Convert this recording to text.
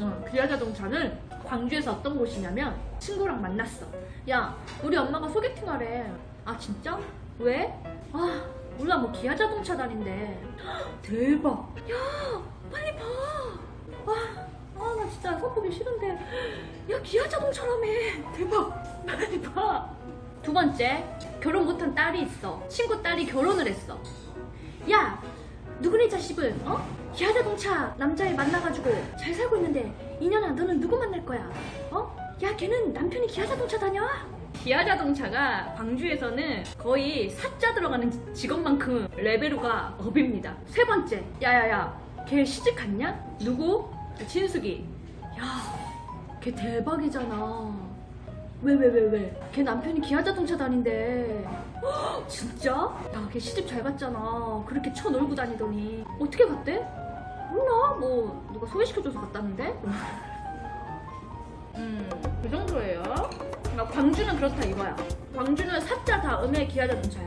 어, 기아 자동차는 광주에서 어떤 곳이냐면 친구랑 만났어. 야, 우리 엄마가 소개팅 하래. 아 진짜? 왜? 아, 몰라 뭐 기아 자동차 다닌대. 헉, 대박. 야, 빨리 봐. 와, 아, 나 진짜 선보기 싫은데. 야, 기아 자동차라며. 대박. 빨리 봐. 두 번째, 결혼 못한 딸이 있어. 친구 딸이 결혼을 했어. 야, 누구네 자식은 어? 기아자동차 남자애 만나가지고 잘 살고 있는데 이년아 너는 누구 만날 거야? 어? 야 걔는 남편이 기아자동차 다녀? 기아자동차가 광주에서는 거의 사자 들어가는 직업만큼 레벨로가 업입니다. 세 번째, 야야야, 걔 시집 갔냐? 누구? 진숙이. 야, 걔 대박이잖아. 왜 왜 왜 왜? 걔 남편이 기아 자동차 다닌대. 헉, 진짜? 야, 걔 시집 잘 갔잖아. 그렇게 쳐 놀고 다니더니 어떻게 갔대? 몰라. 뭐 누가 소개시켜줘서 갔다는데? 음, 그 정도예요. 그러니까 광주는 그렇다 이거야. 광주는 사자 다음에 기아 자동차야.